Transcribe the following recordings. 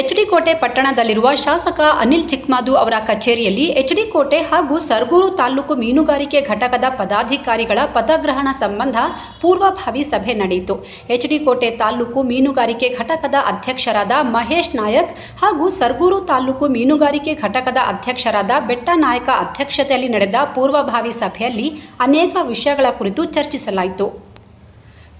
ಎಚ್ಡಿಕೋಟೆ ಪಟ್ಟಣದಲ್ಲಿರುವ ಶಾಸಕ ಅನಿಲ್ ಚಿಕ್ಮಾದು ಅವರ ಕಚೇರಿಯಲ್ಲಿ ಎಚ್ಡಿಕೋಟೆ ಹಾಗೂ ಸರ್ಗೂರು ತಾಲೂಕು ಮೀನುಗಾರಿಕೆ ಘಟಕದ ಪದಾಧಿಕಾರಿಗಳ ಪದಗ್ರಹಣ ಸಂಬಂಧ ಪೂರ್ವಭಾವಿ ಸಭೆ ನಡೆಯಿತು. ಎಚ್ಡಿಕೋಟೆ ತಾಲೂಕು ಮೀನುಗಾರಿಕೆ ಘಟಕದ ಅಧ್ಯಕ್ಷರಾದ ಮಹೇಶ್ ನಾಯಕ್ ಹಾಗೂ ಸರ್ಗೂರು ತಾಲೂಕು ಮೀನುಗಾರಿಕೆ ಘಟಕದ ಅಧ್ಯಕ್ಷರಾದ ಬೆಟ್ಟ ನಾಯಕ ಅಧ್ಯಕ್ಷತೆಯಲ್ಲಿ ನಡೆದ ಪೂರ್ವಭಾವಿ ಸಭೆಯಲ್ಲಿ ಅನೇಕ ವಿಷಯಗಳ ಕುರಿತು ಚರ್ಚಿಸಲಾಯಿತು.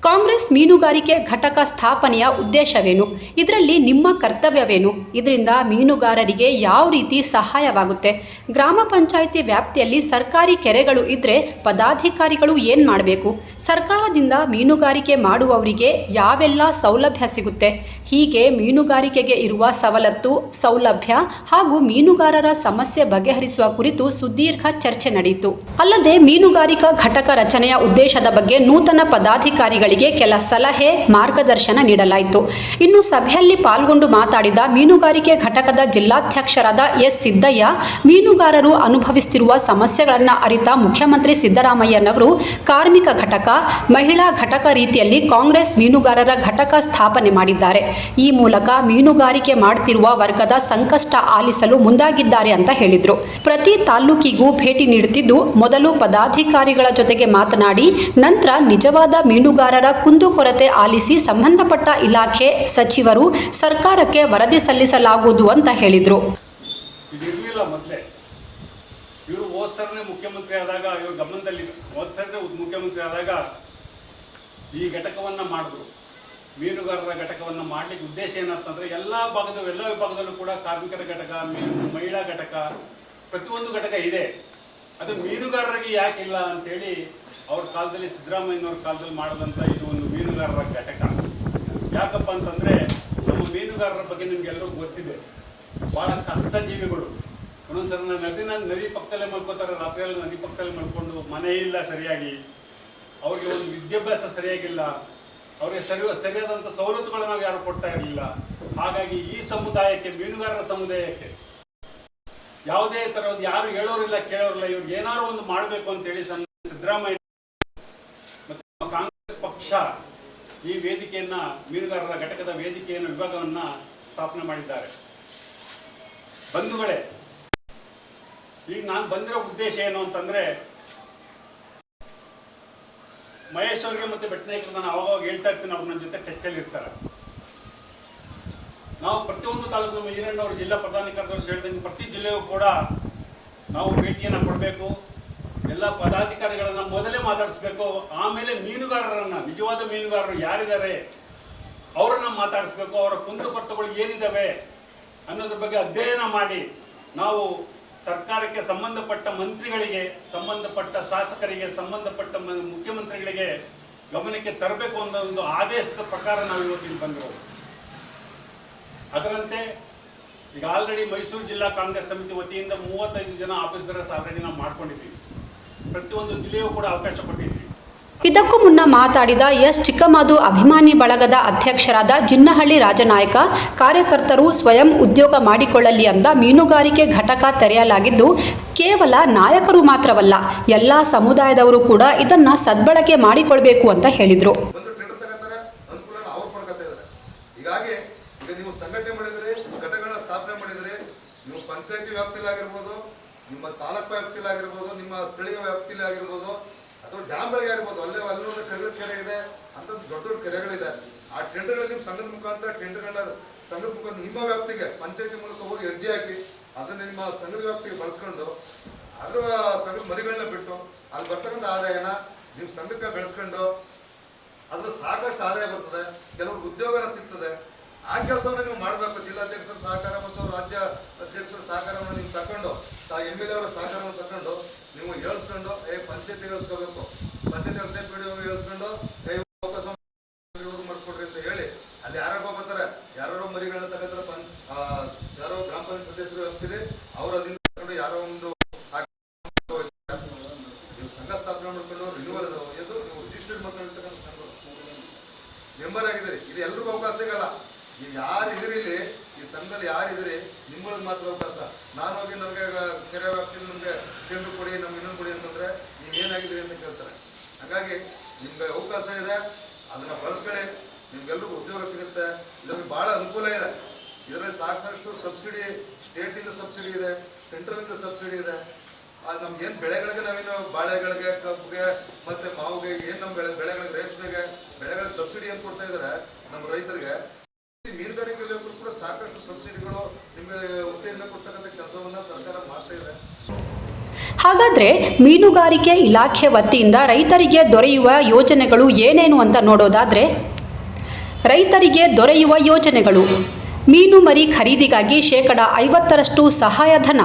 ಕಾಂಗ್ರೆಸ್ ಮೀನುಗಾರಿಕೆ ಘಟಕ ಸ್ಥಾಪನೆಯ ಉದ್ದೇಶವೇನು? ಇದರಲ್ಲಿ ನಿಮ್ಮ ಕರ್ತವ್ಯವೇನು? ಇದರಿಂದ ಮೀನುಗಾರರಿಗೆ ಯಾವ ರೀತಿ ಸಹಾಯವಾಗುತ್ತೆ? ಗ್ರಾಮ ಪಂಚಾಯಿತಿ ವ್ಯಾಪ್ತಿಯಲ್ಲಿ ಸರ್ಕಾರಿ ಕೆರೆಗಳು ಇದ್ದರೆ ಪದಾಧಿಕಾರಿಗಳು ಏನು ಮಾಡಬೇಕು? ಸರ್ಕಾರದಿಂದ ಮೀನುಗಾರಿಕೆ ಮಾಡುವವರಿಗೆ ಯಾವೆಲ್ಲ ಸೌಲಭ್ಯ ಸಿಗುತ್ತೆ? ಹೀಗೆ ಮೀನುಗಾರಿಕೆಗೆ ಇರುವ ಸವಲತ್ತು, ಸೌಲಭ್ಯ ಹಾಗೂ ಮೀನುಗಾರರ ಸಮಸ್ಯೆ ಬಗೆಹರಿಸುವ ಕುರಿತು ಸುದೀರ್ಘ ಚರ್ಚೆ ನಡೆಯಿತು. ಅಲ್ಲದೆ ಮೀನುಗಾರಿಕಾ ಘಟಕ ರಚನೆಯ ಉದ್ದೇಶದ ಬಗ್ಗೆ ನೂತನ ಪದಾಧಿಕಾರಿಗಳಿಗೆ ಕೆಲ ಸಲಹೆ, ಮಾರ್ಗದರ್ಶನ ನೀಡಲಾಯಿತು. ಇನ್ನು ಸಭೆಯಲ್ಲಿ ಪಾಲ್ಗೊಂಡು ಮಾತಾಡಿದ ಮೀನುಗಾರಿಕೆ ಘಟಕದ ಜಿಲ್ಲಾಧ್ಯಕ್ಷರಾದ ಎಸ್ ಸಿದ್ದಯ್ಯ, ಮೀನುಗಾರರು ಅನುಭವಿಸುತ್ತಿರುವ ಸಮಸ್ಯೆಗಳನ್ನು ಅರಿತ ಮುಖ್ಯಮಂತ್ರಿ ಸಿದ್ದರಾಮಯ್ಯನವರು, ಕಾರ್ಮಿಕ ಘಟಕ, ಮಹಿಳಾ ಘಟಕ ರೀತಿಯಲ್ಲಿ ಕಾಂಗ್ರೆಸ್ ಮೀನುಗಾರರ ಘಟಕ ಸ್ಥಾಪನೆ ಮಾಡಿದ್ದಾರೆ. ಈ ಮೂಲಕ ಮೀನುಗಾರಿಕೆ ಮಾಡುತ್ತಿರುವ ವರ್ಗದ ಸಂಕಷ್ಟ ಆಲಿಸಲು ಮುಂದಾಗಿದ್ದಾರೆ ಅಂತ ಹೇಳಿದರು. ಪ್ರತಿ ತಾಲ್ಲೂಕಿಗೂ ಭೇಟಿ ನೀಡುತ್ತಿದ್ದು, ಮೊದಲು ಪದಾಧಿಕಾರಿಗಳ ಜೊತೆಗೆ ಮಾತನಾಡಿ, ನಂತರ ನಿಜವಾದ ಮೀನುಗಾರರ ಕುಂದುಕೊರತೆ ಆಲಿಸಿ ಸಂಬಂಧಪಟ್ಟ ಇಲಾಖೆ ಸಚಿವರು ಸರ್ಕಾರಕ್ಕೆ ವರದಿ ಸಲ್ಲಿಸಲಾಗುವುದು ಅಂತ ಹೇಳಿದರು. ಇವರು ಹೋದ ಮುಖ್ಯಮಂತ್ರಿ ಆದಾಗ, ಇವ್ರ ಗಮನದಲ್ಲಿ ಹೋದ ಮುಖ್ಯಮಂತ್ರಿ ಆದಾಗ ಈ ಘಟಕವನ್ನು ಮಾಡಿದ್ರು. ಮೀನುಗಾರರ ಘಟಕವನ್ನು ಮಾಡಲಿಕ್ಕೆ ಉದ್ದೇಶ ಏನಂತಂದ್ರೆ, ಎಲ್ಲಾ ಭಾಗದ ಎಲ್ಲ ವಿಭಾಗದಲ್ಲೂ ಕೂಡ ಕಾರ್ಮಿಕರ ಘಟಕ, ಮೀನು, ಮಹಿಳಾ ಘಟಕ, ಪ್ರತಿಯೊಂದು ಘಟಕ ಇದೆ. ಅದು ಮೀನುಗಾರರಿಗೆ ಯಾಕಿಲ್ಲ ಅಂತೇಳಿ ಅವ್ರ ಕಾಲದಲ್ಲಿ ಸಿದ್ದರಾಮಯ್ಯನವ್ರ ಕಾಲದಲ್ಲಿ ಮಾಡಿದಂಥ ಇದು ಒಂದು ಮೀನುಗಾರರ ಘಟಕ. ಯಾಕಪ್ಪ ಅಂತಂದ್ರೆ ನಮ್ಮ ಮೀನುಗಾರರ ಬಗ್ಗೆ ನಿಮ್ಗೆಲ್ಲರೂ ಗೊತ್ತಿದೆ. ಬಹಳ ಕಷ್ಟ ಜೀವಿಗಳು ಒಂದೊಂದ್ಸಲ ನದಿನ ನದಿ ಪಕ್ಕದಲ್ಲೇ ಮಲ್ಕೋತಾರೆ, ರಾತ್ರಿಯಲ್ಲಿ ನದಿ ಪಕ್ಕದಲ್ಲಿ ಮಲ್ಕೊಂಡು ಮನೆ ಇಲ್ಲ ಸರಿಯಾಗಿ. ಅವ್ರಿಗೆ ಒಂದು ವಿದ್ಯಾಭ್ಯಾಸ ಸರಿಯಾಗಿಲ್ಲ. ಅವ್ರಿಗೆ ಸರಿ ಸರಿಯಾದಂಥ ಸವಲತ್ತುಗಳನ್ನ ನಾವು ಯಾರು ಕೊಡ್ತಾ ಇರಲಿಲ್ಲ. ಹಾಗಾಗಿ ಈ ಸಮುದಾಯಕ್ಕೆ, ಮೀನುಗಾರರ ಸಮುದಾಯಕ್ಕೆ ಯಾವುದೇ ತರಹದ ಯಾರು ಹೇಳೋರಿಲ್ಲ, ಕೇಳೋರಿಲ್ಲ ಇವ್ರಿಗೆ ಏನಾದ್ರು ಒಂದು ಮಾಡಬೇಕು ಅಂತೇಳಿ ಸಂ- ಸಿದ್ದರಾಮಯ್ಯ ಪಕ್ಷ ಈ ವೇದಿಕೆಯನ್ನ ಮೀನುಗಾರರ ಘಟಕದ ವೇದಿಕೆಯನ್ನು ವಿಭಾಗವನ್ನ ಸ್ಥಾಪನೆ ಮಾಡಿದ್ದಾರೆ. ಬಂಧುಗಳೇ, ಈಗ ನಾನು ಬಂದಿರೋ ಉದ್ದೇಶ ಏನು ಅಂತಂದ್ರೆ ಮಹೇಶ್ವರ್ಗೆ ಮತ್ತೆ ಬೆಟ್ಟನಾಯ್ಕರು ನಾನು ಅವಾಗ ಹೇಳ್ತಾ ಇರ್ತೀನಿ, ಅವ್ರು ನನ್ನ ಜೊತೆ ಟಚ್ ಇರ್ತಾರೆ. ನಾವು ಪ್ರತಿಯೊಂದು ತಾಲೂಕು ನಮ್ಮ ಈರಣ್ಣವರು ಜಿಲ್ಲಾ ಪ್ರಧಾನ ಕಾರ್ಯದರ್ಶಿ ಹೇಳಿದಂಗೆ ಪ್ರತಿ ಜಿಲ್ಲೆಯೂ ಕೂಡ ನಾವು ಭೇಟಿಯನ್ನು ಕೊಡಬೇಕು. ಎಲ್ಲ ಪದಾಧಿಕಾರಿಗಳನ್ನ ಮೊದಲೇ ಮಾತಾಡಿಸ್ಬೇಕು. ಆಮೇಲೆ ಮೀನುಗಾರರನ್ನ, ನಿಜವಾದ ಮೀನುಗಾರರು ಯಾರಿದ್ದಾರೆ? ಅವರನ್ನ ಮಾತಾಡಿಸ್ಬೇಕು, ಅವರ ಕುಂದುಕೊರತೆಗಳು ಏನಿದ್ದಾವೆ ಅನ್ನೋದ್ರ ಬಗ್ಗೆ ಅಧ್ಯಯನ ಮಾಡಿ. ನಾವು ಸರ್ಕಾರಕ್ಕೆ ಸಂಬಂಧಪಟ್ಟ ಮಂತ್ರಿಗಳಿಗೆ, ಸಂಬಂಧಪಟ್ಟ ಶಾಸಕರಿಗೆ, ಸಂಬಂಧಪಟ್ಟ ಮುಖ್ಯಮಂತ್ರಿಗಳಿಗೆ ಗಮನಕ್ಕೆ ತರಬೇಕು ಅನ್ನೋ ಒಂದು ಆದೇಶದ ಪ್ರಕಾರ ನಾವು ಇವತ್ತಿಗೆ ಬಂದಿರೋದು. ಅದರಂತೆ ಈಗ ಆಲ್ರೆಡಿ ಮೈಸೂರು ಜಿಲ್ಲಾ ಕಾಂಗ್ರೆಸ್ ಸಮಿತಿ ವತಿಯಿಂದ ಮೂವತ್ತೈದು ಜನ ಆಫೀಸ್ ಬೇರರ್ಸ್ ಆಲ್ರೆಡಿ ನಾವು ಮಾಡ್ಕೊಂಡಿದ್ದೀವಿ ಪ್ರತಿಯೊಂದು ಜಿಲ್ಲೆಯೂ ಕೂಡ ಅವಕಾಶ ಕೊಟ್ಟಿದ್ದೀವಿ ಇದಕ್ಕೂ ಮುನ್ನ ಮಾತಾಡಿದ ಎಸ್. ಚಿಕ್ಕಮಾದು ಅಭಿಮಾನಿ ಬಳಗದ ಅಧ್ಯಕ್ಷರಾದ ಜಿನ್ನಹಳ್ಳಿ ರಾಜನಾಯಕ ಕಾರ್ಯಕರ್ತರು ಸ್ವಯಂ ಉದ್ಯೋಗ ಮಾಡಿಕೊಳ್ಳಲಿ ಅಂತ ಮೀನುಗಾರಿಕೆ ಘಟಕ ತೆರೆಯಲಾಗಿದ್ದು ಕೇವಲ ನಾಯಕರು ಮಾತ್ರವಲ್ಲ ಎಲ್ಲ ಸಮುದಾಯದವರು ಕೂಡ ಇದನ್ನ ಸದ್ಬಳಕೆ ಮಾಡಿಕೊಳ್ಬೇಕು ಅಂತ ಹೇಳಿದರು. ಈಗ ನೀವು ಸಂಘಟನೆ ಮಾಡಿದ್ರಿ ಸ್ಥಾಪನೆ ಮಾಡಿದ್ರಿ, ನೀವು ಪಂಚಾಯತಿ ವ್ಯಾಪ್ತಿಯಲ್ಲಿ ಆಗಿರ್ಬೋದು, ನಿಮ್ಮ ತಾಲೂಕು ವ್ಯಾಪ್ತಿಯಲ್ಲಿ ಆಗಿರ್ಬೋದು, ನಿಮ್ಮ ಸ್ಥಳೀಯ ವ್ಯಾಪ್ತಿಯಲ್ಲಿ ಆಗಿರ್ಬೋದು, ಅಥವಾ ಡ್ಯಾಮ್ಗಳಿಗೆ ಆಗಿರ್ಬೋದು, ಅಲ್ಲೇ ಅಲ್ಲೂ ಕರೆಗಳ ಕೆರೆ ಇದೆ ಅಂತ ದೊಡ್ಡ ದೊಡ್ಡ ಕೆರೆಗಳಿದೆ. ಆ ಟೆಂಡರ್ಗಳಲ್ಲಿ ನಿಮ್ಮ ಸಂಘದ ಮುಖಾಂತರ ಟೆಂಡರ್ಗಳನ್ನ ಸಂಘದ ಮುಖಾಂತರ ನಿಮ್ಮ ವ್ಯಾಪ್ತಿಗೆ, ಪಂಚಾಯತಿ ಮೂಲಕ ಹೋಗಿ ಅರ್ಜಿ ಹಾಕಿ, ಅದನ್ನು ನಿಮ್ಮ ಸಂಘದ ವ್ಯಾಪ್ತಿಗೆ ಬಳಸ್ಕೊಂಡು, ಅದ್ರ ಸಂಘದ ಮರಿಗಳನ್ನ ಬಿಟ್ಟು, ಅಲ್ಲಿ ಬರ್ತಕ್ಕಂಥ ಆದಾಯನ ನೀವು ಸಂಘಕ್ಕೆ ಬೆಳೆಸ್ಕೊಂಡು ಅದ್ರ ಸಾಕಷ್ಟು ಆದಾಯ ಬರ್ತದೆ, ಕೆಲವ್ರಿಗೆ ಉದ್ಯೋಗನ ಸಿಗ್ತದೆ ಆ ಕೆಲಸವನ್ನು ನೀವು ಮಾಡಬೇಕು. ಜಿಲ್ಲಾಧ್ಯಕ್ಷರ ಸಹಕಾರ ಮತ್ತು ರಾಜ್ಯ ಅಧ್ಯಕ್ಷರ ಸಹಕಾರವನ್ನು ನೀವು ತಕೊಂಡು ಸಾ ಎಂ ಎಲ್ ಅವರ ಸಹಕಾರವನ್ನು ತಕೊಂಡು ನೀವು ಹೇಳ್ಸ್ಕೊಂಡು, ಏ, ಪಂಚಾಯತ್ ಹೇಳ್ಸ್ಕೋಬೇಕು. ಪಂಚಾಯತಿ ವ್ಯವಸ್ಥೆ ಪಿ ಮಾಡ್ಕೊಡ್ರಿ ಅಂತ ಹೇಳಿ, ಅಲ್ಲಿ ಯಾರೋ ಬರ್ತಾರೆ ಯಾರೋ ಮರಿಗಳನ್ನ ತಗೋತಾರೆ ಪಂ ಆ, ಯಾರೋ ಗ್ರಾಮ ಪಂಚಾಯತ್ ಸದಸ್ಯರು ವ್ಯವಸ್ಥೆಲಿ ಅವ್ರು ಅದನ್ನ ತಗೊಂಡು ಯಾರೋ ಒಂದು ನೀವು ಸಂಘ ಸ್ಥಾಪನೆ ಮಾಡ್ಕೊಂಡು ರಿನ್ಯೂವಲ್ ಇದು ನೀವು ರಿಜಿಸ್ಟರ್ ಮಾಡ್ಕೊಂಡಿರ್ತಕ್ಕಂಥ ಸಂಘ ಮೆಂಬರ್ ಆಗಿದ್ದೀರಿ ಇದು ಎಲ್ರಿಗೂ ಅವಕಾಶ ಸಿಗಲ್ಲ ನೀವು ಯಾರು ಇದ್ರಿ ಇಲ್ಲಿ ಈ ಸಂಘದಲ್ಲಿ ಯಾರು ಇದ್ರಿ ನಿಮ್ಮಗಳಿಗೆ ಮಾತ್ರ ಅವಕಾಶ ನಾನು ಹೋಗಿ ನನಗೆ ಕೆರೆ ವ್ಯಾಪ್ತಿಯಲ್ಲಿ ನಮಗೆ ಟೆಂಡರ್ ಕೊಡಿ ನಮ್ಗೆ ಇನ್ನೊಂದು ಕೊಡಿ ಅಂತಂದ್ರೆ ನೀವು ಏನಾಗಿದ್ದೀರಿ ಅಂತ ಕೇಳ್ತಾರೆ ಹಾಗಾಗಿ ನಿಮ್ಗೆ ಅವಕಾಶ ಇದೆ, ಅದನ್ನ ಬಳಸ್ಕೊಳ್ಳಿ. ನಿಮ್ಗೆಲ್ರಿಗೂ ಉದ್ಯೋಗ ಸಿಗುತ್ತೆ. ಇದರಲ್ಲಿ ಬಹಳ ಅನುಕೂಲ ಇದೆ. ಇದರಲ್ಲಿ ಸಾಕಷ್ಟು ಸಬ್ಸಿಡಿ ಸ್ಟೇಟ್ ಇಂದ ಸಬ್ಸಿಡಿ ಇದೆ ಸೆಂಟ್ರಲ್ ಇಂದ ಸಬ್ಸಿಡಿ ಇದೆ. ನಮ್ಗೆ ಏನ್ ಬೆಳೆಗಳಿಗೆ ನಾವೇನು ಬಾಳೆಗಳಿಗೆ, ಕಬ್ಬಿಗೆ, ಮತ್ತೆ ಮಾವುಗೆ, ಏನು ನಮ್ಮ ಬೆಳೆ, ಬೆಳೆಗಳಿಗೆ, ರೇಷ್ಮೆಗೆ, ಬೆಳೆಗಳಿಗೆ ಸಬ್ಸಿಡಿ ಏನು ಕೊಡ್ತಾ ಇದಾರೆ, ನಮ್ಮ ರೈತರಿಗೆ ಮೀನುಗಾರಿಕೆಯಲ್ಲಿ ಕೂಡ ಸಾಕಷ್ಟು ಸಬ್ಸಿಡಿಗಳು ನಿಮಗೆ ಉತ್ತೇಜನ ಕೊಡ್ತಕ್ಕಂಥ ಕೆಲಸವನ್ನ ಸರ್ಕಾರ ಮಾಡ್ತಾ ಇದೆ. ಹಾಗಾದ್ರೆ ಮೀನುಗಾರಿಕೆ ಇಲಾಖೆ ವತಿಯಿಂದ ರೈತರಿಗೆ ದೊರೆಯುವ ಯೋಜನೆಗಳು ಏನೇನು ಅಂತ ನೋಡೋದಾದ್ರೆ, ರೈತರಿಗೆ ದೊರೆಯುವ ಯೋಜನೆಗಳು. ಮೀನು ಮರಿ ಖರೀದಿಗಾಗಿ ಶೇಕಡ ಐವತ್ತರಷ್ಟು ಸಹಾಯಧನ.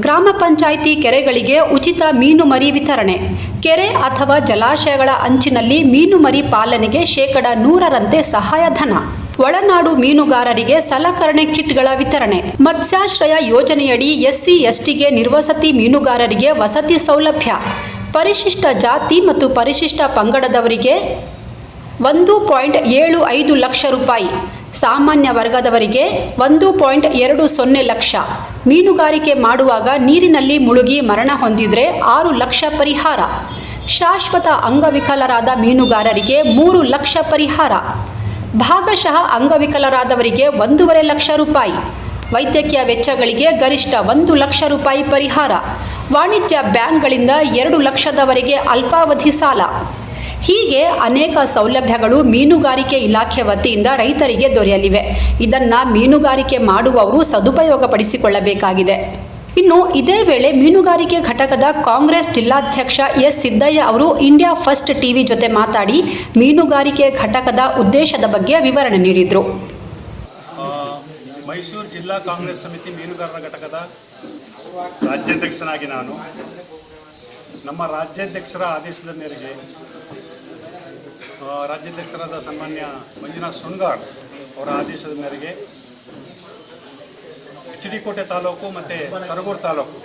ಗ್ರಾಮ ಪಂಚಾಯಿತಿ ಕೆರೆಗಳಿಗೆ ಉಚಿತ ಮೀನು ಮರಿ ವಿತರಣೆ. ಕೆರೆ ಅಥವಾ ಜಲಾಶಯಗಳ ಅಂಚಿನಲ್ಲಿ ಮೀನು ಮರಿ ಪಾಲನೆಗೆ ಶೇಕಡ ನೂರರಂತೆ ಸಹಾಯಧನ. ಒಳನಾಡು ಮೀನುಗಾರರಿಗೆ ಸಲಕರಣೆ ಕಿಟ್ಗಳ ವಿತರಣೆ. ಮತ್ಸ್ಯಾಶ್ರಯ ಯೋಜನೆಯಡಿ ಎಸ್ಸಿ, ಎಸ್ಟಿಗೆ ನಿರ್ವಸತಿ ಮೀನುಗಾರರಿಗೆ ವಸತಿ ಸೌಲಭ್ಯ. ಪರಿಶಿಷ್ಟ ಜಾತಿ ಮತ್ತು ಪರಿಶಿಷ್ಟ ಪಂಗಡದವರಿಗೆ ಒಂದು ಪಾಯಿಂಟ್ ಏಳು ಐದು ಲಕ್ಷ ರೂಪಾಯಿ. ಸಾಮಾನ್ಯ ವರ್ಗದವರಿಗೆ ಒಂದು ಪಾಯಿಂಟ್ ಎರಡು ಸೊನ್ನೆ ಲಕ್ಷ. ಮೀನುಗಾರಿಕೆ ಮಾಡುವಾಗ ನೀರಿನಲ್ಲಿ ಮುಳುಗಿ ಮರಣ ಹೊಂದಿದರೆ ಆರು ಲಕ್ಷ ಪರಿಹಾರ. ಶಾಶ್ವತ ಅಂಗವಿಕಲರಾದ ಮೀನುಗಾರರಿಗೆ ಮೂರು ಲಕ್ಷ ಪರಿಹಾರ. ಭಾಗಶಃ ಅಂಗವಿಕಲರಾದವರಿಗೆ ಒಂದೂವರೆ ಲಕ್ಷ ರೂಪಾಯಿ. ವೈದ್ಯಕೀಯ ವೆಚ್ಚಗಳಿಗೆ ಗರಿಷ್ಠ ಒಂದು ಲಕ್ಷ ರೂಪಾಯಿ ಪರಿಹಾರ. ವಾಣಿಜ್ಯ ಬ್ಯಾಂಕ್ಗಳಿಂದ ಎರಡು ಲಕ್ಷದವರೆಗೆ ಅಲ್ಪಾವಧಿ ಸಾಲ. ಹೀಗೆ ಅನೇಕ ಸೌಲಭ್ಯಗಳು ಮೀನುಗಾರಿಕೆ ಇಲಾಖೆ ವತಿಯಿಂದ ರೈತರಿಗೆ ದೊರೆಯಲಿವೆ. ಇದನ್ನು ಮೀನುಗಾರಿಕೆ ಮಾಡುವವರು ಸದುಪಯೋಗಪಡಿಸಿಕೊಳ್ಳಬೇಕಾಗಿದೆ. ಇನ್ನು ಇದೇ ವೇಳೆ ಮೀನುಗಾರಿಕೆ ಘಟಕದ ಕಾಂಗ್ರೆಸ್ ಜಿಲ್ಲಾಧ್ಯಕ್ಷ ಎಸ್ ಸಿದ್ದಯ್ಯ ಅವರು ಇಂಡಿಯಾ ಫಸ್ಟ್ ಟಿವಿ ಜೊತೆ ಮಾತಾಡಿ ಮೀನುಗಾರಿಕೆ ಘಟಕದ ಉದ್ದೇಶದ ಬಗ್ಗೆ ವಿವರಣೆ ನೀಡಿದರು. ಮೈಸೂರು ಜಿಲ್ಲಾ ಕಾಂಗ್ರೆಸ್ ಸಮಿತಿ ಮೀನುಗಾರರ ಘಟಕದ ರಾಜ್ಯಾಧ್ಯಕ್ಷನಾಗಿ ನಾನು. ನಮ್ಮ ರಾಜ್ಯಾಧ್ಯಕ್ಷರ ಆದೇಶದ ಮೇರೆಗೆ ರಾಜ್ಯಾಧ್ಯಕ್ಷರಾದ ಸನ್ಮಾನ್ಯ ಮಂಜುನಾಥ್ ಸುನ್ಗಾರ್ ಅವರ ಆದೇಶದ ಮೇರೆಗೆ ಎಚ್ ಡಿ ಕೋಟೆ ತಾಲೂಕು ಮತ್ತು ಸರಗೂರು ತಾಲೂಕು.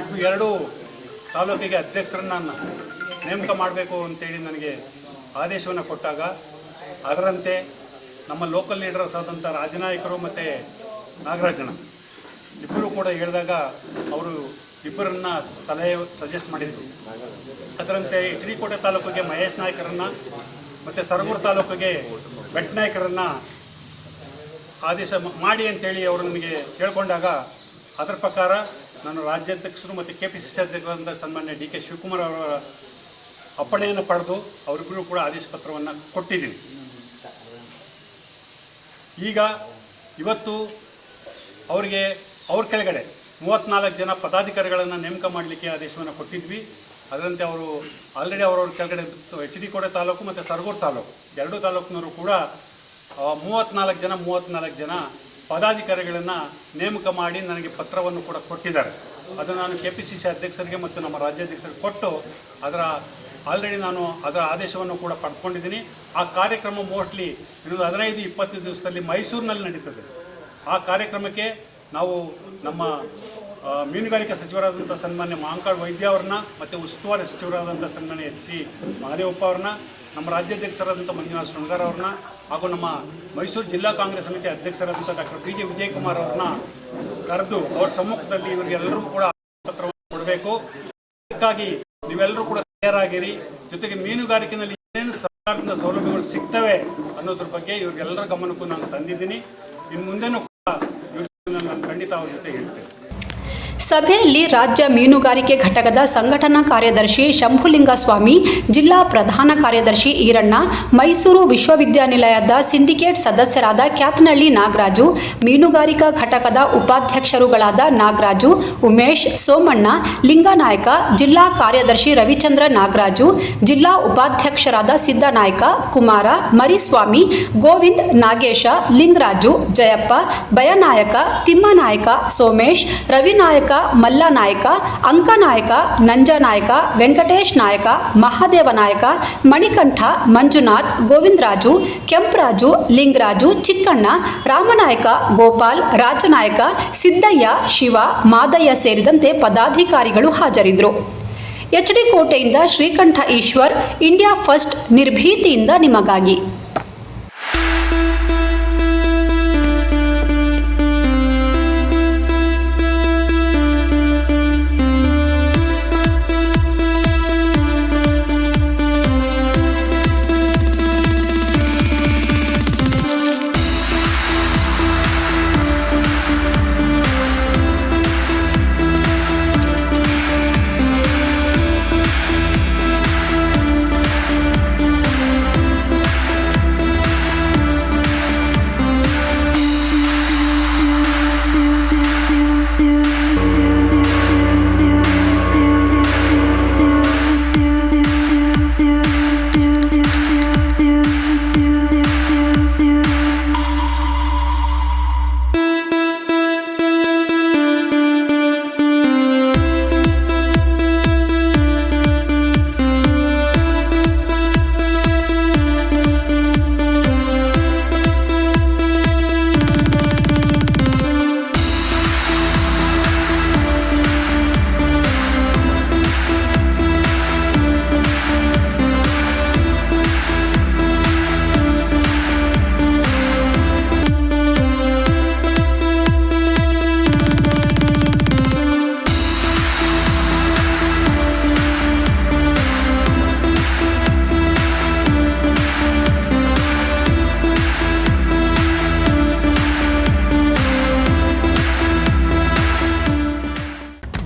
ಇವು ಎರಡು ತಾಲೂಕಿಗೆ ಅಧ್ಯಕ್ಷರನ್ನ ನೇಮಕ ಮಾಡಬೇಕು ಅಂತೇಳಿ ನನಗೆ ಆದೇಶವನ್ನು ಕೊಟ್ಟಾಗ, ಅದರಂತೆ ನಮ್ಮ ಲೋಕಲ್ ಲೀಡರ್ಸ್ ಆದಂಥ ರಾಜನಾಯಕರು ಮತ್ತು ನಾಗರಾಜನ ಇಬ್ಬರು ಕೂಡ ಹೇಳಿದಾಗ ಅವರು ಇಬ್ಬರನ್ನ ಸಲಹೆ ಸಜೆಸ್ಟ್ ಮಾಡಿದರು. ಅದರಂತೆ ಚಿಡಿಕೋಟೆ ತಾಲೂಕಿಗೆ ಮಹೇಶ್ ನಾಯ್ಕರನ್ನು ಮತ್ತು ಸರಗೂರು ತಾಲೂಕಿಗೆ ಬೆಟ್ ನಾಯ್ಕರನ್ನ ಆದೇಶ ಮಾಡಿ ಅಂತೇಳಿ ಅವರು ನನಗೆ ಕೇಳ್ಕೊಂಡಾಗ, ಅದರ ಪ್ರಕಾರ ನಾನು ರಾಜ್ಯಾಧ್ಯಕ್ಷರು ಮತ್ತು ಕೆ ಪಿ ಸಿ ಸಿ ಅಧ್ಯಕ್ಷರಾದಂಥ ಸನ್ಮಾನ್ಯ ಡಿ ಕೆ ಶಿವಕುಮಾರ್ ಅವರ ಅಪ್ಪಣೆಯನ್ನು ಪಡೆದು ಅವರಿಬ್ಬರೂ ಕೂಡ ಆದೇಶ ಪತ್ರವನ್ನು ಕೊಟ್ಟಿದ್ದೀನಿ. ಈಗ ಇವತ್ತು ಅವರಿಗೆ ಅವ್ರ ಕೆಳಗಡೆ ಮೂವತ್ತ್ನಾಲ್ಕು ಜನ ಪದಾಧಿಕಾರಿಗಳನ್ನು ನೇಮಕ ಮಾಡಲಿಕ್ಕೆ ಆದೇಶವನ್ನು ಕೊಟ್ಟಿದ್ವಿ. ಅದರಂತೆ ಅವರು ಆಲ್ರೆಡಿ ಅವರವ್ರ ಕೆಳಗಡೆ ಎಚ್ ಡಿ ಕೋಡೆ ತಾಲೂಕು ಮತ್ತು ಸರಗೂರು ತಾಲೂಕು, ಎರಡೂ ತಾಲೂಕಿನವರು ಕೂಡ ಮೂವತ್ತ್ನಾಲ್ಕು ಜನ ಮೂವತ್ತ್ನಾಲ್ಕು ಜನ ಪದಾಧಿಕಾರಿಗಳನ್ನು ನೇಮಕ ಮಾಡಿ ನನಗೆ ಪತ್ರವನ್ನು ಕೂಡ ಕೊಟ್ಟಿದ್ದಾರೆ. ಅದು ನಾನು ಕೆ ಪಿ ಸಿ ಸಿ ಅಧ್ಯಕ್ಷರಿಗೆ ಮತ್ತು ನಮ್ಮ ರಾಜ್ಯಾಧ್ಯಕ್ಷರಿಗೆ ಕೊಟ್ಟು ಅದರ ಆಲ್ರೆಡಿ ನಾನು ಅದರ ಆದೇಶವನ್ನು ಕೂಡ ಪಡ್ಕೊಂಡಿದ್ದೀನಿ. ಆ ಕಾರ್ಯಕ್ರಮ ಮೋಸ್ಟ್ಲಿ ಇನ್ನೊಂದು ಹದಿನೈದು ಇಪ್ಪತ್ತು ದಿವಸದಲ್ಲಿ ಮೈಸೂರಿನಲ್ಲಿ ನಡೀತದೆ. ಆ ಕಾರ್ಯಕ್ರಮಕ್ಕೆ ನಾವು ನಮ್ಮ ಮೀನುಗಾರಿಕಾ ಸಚಿವರಾದಂಥ ಸನ್ಮಾನ್ಯ ಮಹಾಂಕಾಳ್ ವೈದ್ಯ ಅವ್ರನ್ನ ಮತ್ತು ಉಸ್ತುವಾರಿ ಸಚಿವರಾದಂಥ ಸನ್ಮಾನ್ಯ ಎಚ್ ಸಿ ಮಹದೇವಪ್ಪ ಅವ್ರನ್ನ ನಮ್ಮ ರಾಜ್ಯಾಧ್ಯಕ್ಷರಾದಂಥ ಮಂಜುನಾಥ್ ಶೃಂಗಾರ್ ಅವ್ರನ್ನ ಹಾಗೂ ನಮ್ಮ ಮೈಸೂರು ಜಿಲ್ಲಾ ಕಾಂಗ್ರೆಸ್ ಸಮಿತಿ ಅಧ್ಯಕ್ಷರಾದಂಥ ಡಾಕ್ಟರ್ ಬಿ ಜೆ ವಿಜಯಕುಮಾರ್ ಅವ್ರನ್ನ ಕರೆದು ಅವ್ರ ಸಮ್ಮುಖದಲ್ಲಿ ಇವರಿಗೆಲ್ಲರೂ ಕೂಡ ಕೊಡಬೇಕು. ಅದಕ್ಕಾಗಿ ನೀವೆಲ್ಲರೂ ಕೂಡ ತಯಾರಾಗಿರಿ. ಜೊತೆಗೆ ಮೀನುಗಾರಿಕೆಯಲ್ಲಿ ಏನೇನು ಸರ್ಕಾರದಿಂದ ಸೌಲಭ್ಯಗಳು ಸಿಗ್ತವೆ ಅನ್ನೋದ್ರ ಬಗ್ಗೆ ಇವ್ರಿಗೆಲ್ಲರ ಗಮನಕ್ಕೂ ನಾನು ತಂದಿದ್ದೀನಿ. ಇನ್ನು ಮುಂದೆನೂ ಕೂಡ ನಾನು ಖಂಡಿತ ಅವ್ರ ಜೊತೆ ಹೇಳ್ತೇನೆ. ಸಭೆಯಲ್ಲಿ ರಾಜ್ಯ ಮೀನುಗಾರಿಕೆ ಘಟಕದ ಸಂಘಟನಾ ಕಾರ್ಯದರ್ಶಿ ಶಂಭುಲಿಂಗ ಸ್ವಾಮಿ ಜಿಲ್ಲಾ ಪ್ರಧಾನ ಕಾರ್ಯದರ್ಶಿ ಈರಣ್ಣ, ಮೈಸೂರು ವಿಶ್ವವಿದ್ಯಾನಿಲಯದ ಸಿಂಡಿಕೇಟ್ ಸದಸ್ಯರಾದ ಕ್ಯಾತನಹಳ್ಳಿ ನಾಗರಾಜು, ಮೀನುಗಾರಿಕಾ ಘಟಕದ ಉಪಾಧ್ಯಕ್ಷರುಗಳಾದ ನಾಗರಾಜು, ಉಮೇಶ್, ಸೋಮಣ್ಣ, ಲಿಂಗನಾಯಕ, ಜಿಲ್ಲಾ ಕಾರ್ಯದರ್ಶಿ ರವಿಚಂದ್ರ ನಾಗರಾಜು, ಜಿಲ್ಲಾ ಉಪಾಧ್ಯಕ್ಷರಾದ ಸಿದ್ದನಾಯಕ, ಕುಮಾರ, ಮರಿಸ್ವಾಮಿ, ಗೋವಿಂದ್ ನಾಗೇಶ, ಲಿಂಗರಾಜು, ಜಯಪ್ಪ ಭಯನಾಯಕ ತಿಮ್ಮನಾಯಕ, ಸೋಮೇಶ್, ರವಿನಾಯಕ ಮಲ್ಲನಾಯಕ ಅಂಕನಾಯಕ ನಂಜನಾಯಕ ವೆಂಕಟೇಶ್ ನಾಯಕ, ಮಹಾದೇವ ನಾಯಕ, ಮಣಿಕಂಠ, ಮಂಜುನಾಥ್, ಗೋವಿಂದರಾಜು, ಕೆಂಪರಾಜು, ಲಿಂಗರಾಜು, ಚಿಕ್ಕಣ್ಣ, ರಾಮನಾಯಕ, ಗೋಪಾಲ್, ರಾಜನಾಯಕ, ಸಿದ್ದಯ್ಯ, ಶಿವ, ಮಾದಯ್ಯ ಸೇರಿದಂತೆ ಪದಾಧಿಕಾರಿಗಳು ಹಾಜರಿದ್ದರು. ಎಚ್ ಡಿ ಕೋಟೆಯಿಂದ ಶ್ರೀಕಂಠ ಈಶ್ವರ್, ಇಂಡಿಯಾ ಫಸ್ಟ್ ನಿರ್ಭೀತಿಯಿಂದ ನಿಮಗಾಗಿ.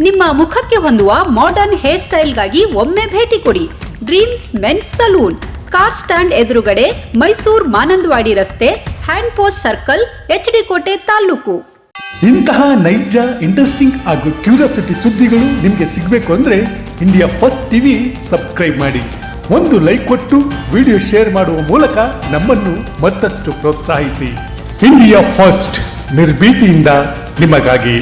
ನಿಮ್ಮ ಮುಖಕ್ಕೆ ಹೊಂದುವ ಮಾಡರ್ನ್ ಹೇರ್ ಸ್ಟೈಲ್ಗಾಗಿ ಒಮ್ಮೆ ಭೇಟಿ ಕೊಡಿ. Dreams men's salon car stand ಎದುರುಗಡೆ ಮೈಸೂರು ಮಾನಂದವಾಡಿ ರಸ್ತೆ hand post circle H D Kote taluk ಇಂತಹ ನೈಜ ಇಂಟ್ರೆಸ್ಟಿಂಗ್ ಹಾಗೂ ಕ್ಯೂರಿಯಾಸಿಟಿ ಸುದ್ದಿಗಳು ನಿಮಗೆ ಸಿಗಬೇಕು ಅಂದರೆ ಇಂಡಿಯಾ ಫಸ್ಟ್ ಟಿವಿ ಸಬ್ಸ್ಕ್ರೈಬ್ ಮಾಡಿ. ಒಂದು ಲೈಕ್ ಕೊಟ್ಟು ವಿಡಿಯೋ ಶೇರ್ ಮಾಡುವ ಮೂಲಕ ನಮ್ಮನ್ನು ಮತ್ತಷ್ಟು ಪ್ರೋತ್ಸಾಹಿಸಿ. ಇಂಡಿಯಾ ಫಸ್ಟ್ ನಿರ್ಭೀತಿಯಿಂದ ನಿಮಗಾಗಿ.